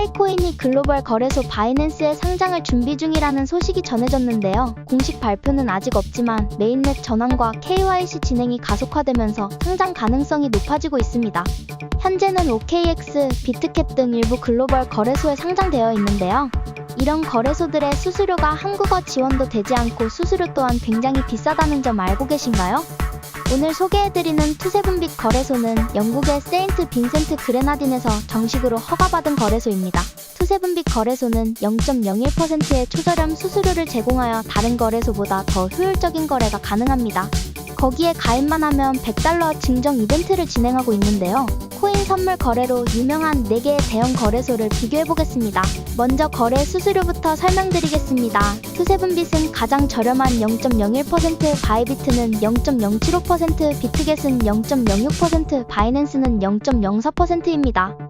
카이코인이 글로벌 거래소 바이낸스에 상장을 준비 중이라는 소식이 전해졌는데요. 공식 발표는 아직 없지만 메인넷 전환과 KYC 진행이 가속화되면서 상장 가능성이 높아지고 있습니다. 현재는 OKX, 비트캣 등 일부 글로벌 거래소에 상장되어 있는데요. 이런 거래소들의 수수료가 한국어 지원도 되지 않고 수수료 또한 굉장히 비싸다는 점 알고 계신가요? 오늘 소개해드리는 투세분빛 거래소는 영국의 세인트 빈센트 그레나딘에서 정식으로 허가받은 거래소입니다. 투세분빛 거래소는 0.01%의 초저렴 수수료를 제공하여 다른 거래소보다 더 효율적인 거래가 가능합니다. 거기에 가입만 하면 100달러 증정 이벤트를 진행하고 있는데요. 코인 선물 거래로 유명한 4개의 대형 거래소를 비교해 보겠습니다. 먼저 거래 수수료부터 설명드리겠습니다. 투세분빛은 가장 저렴한 0.01%, 바이비트는 0.075%, 비트겟은 0.06%, 바이낸스는 0.04%입니다.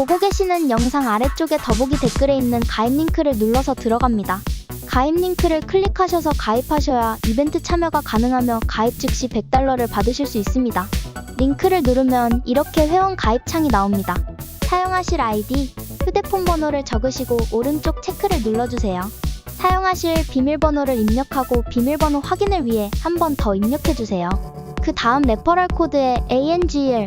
보고 계시는 영상 아래쪽에 더보기 댓글에 있는 가입 링크를 눌러서 들어갑니다. 가입 링크를 클릭하셔서 가입하셔야 이벤트 참여가 가능하며 가입 즉시 100달러를 받으실 수 있습니다. 링크를 누르면 이렇게 회원 가입 창이 나옵니다. 사용하실 아이디, 휴대폰 번호를 적으시고 오른쪽 체크를 눌러주세요. 사용하실 비밀번호를 입력하고 비밀번호 확인을 위해 한 번 더 입력해주세요. 그 다음 레퍼럴 코드에 ANGL,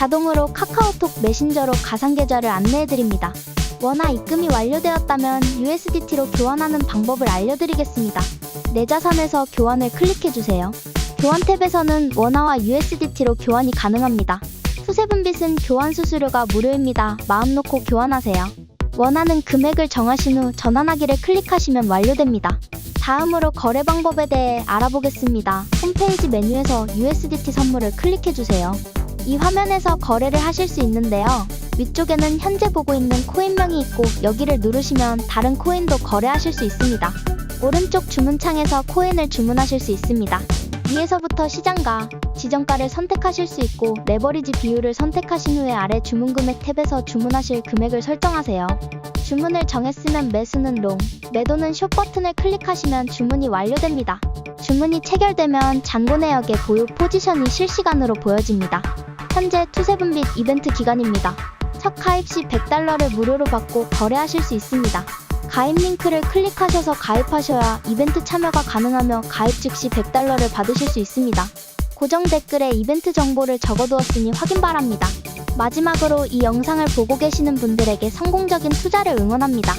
자동으로 카카오톡 메신저로 가상계좌를 안내해드립니다. 원화 입금이 완료되었다면 USDT로 교환하는 방법을 알려드리겠습니다. 내 자산에서 교환을 클릭해주세요. 교환 탭에서는 원화와 USDT로 교환이 가능합니다. 투세분빛은 교환 수수료가 무료입니다. 마음 놓고 교환하세요. 원하는 금액을 정하신 후 전환하기를 클릭하시면 완료됩니다. 다음으로 거래 방법에 대해 알아보겠습니다. 홈페이지 메뉴에서 USDT 선물을 클릭해주세요. 이 화면에서 거래를 하실 수 있는데요. 위쪽에는 현재 보고 있는 코인명이 있고 여기를 누르시면 다른 코인도 거래하실 수 있습니다. 오른쪽 주문창에서 코인을 주문하실 수 있습니다. 위에서부터 시장가, 지정가를 선택하실 수 있고 레버리지 비율을 선택하신 후에 아래 주문 금액 탭에서 주문하실 금액을 설정하세요. 주문을 정했으면 매수는 롱, 매도는 숏 버튼을 클릭하시면 주문이 완료됩니다. 주문이 체결되면 잔고 내역의 보유 포지션이 실시간으로 보여집니다. 현재 투세분빛 이벤트 기간입니다. 첫 가입 시 100달러를 무료로 받고 거래하실 수 있습니다. 가입 링크를 클릭하셔서 가입하셔야 이벤트 참여가 가능하며 가입 즉시 100달러를 받으실 수 있습니다. 고정 댓글에 이벤트 정보를 적어두었으니 확인 바랍니다. 마지막으로 이 영상을 보고 계시는 분들에게 성공적인 투자를 응원합니다.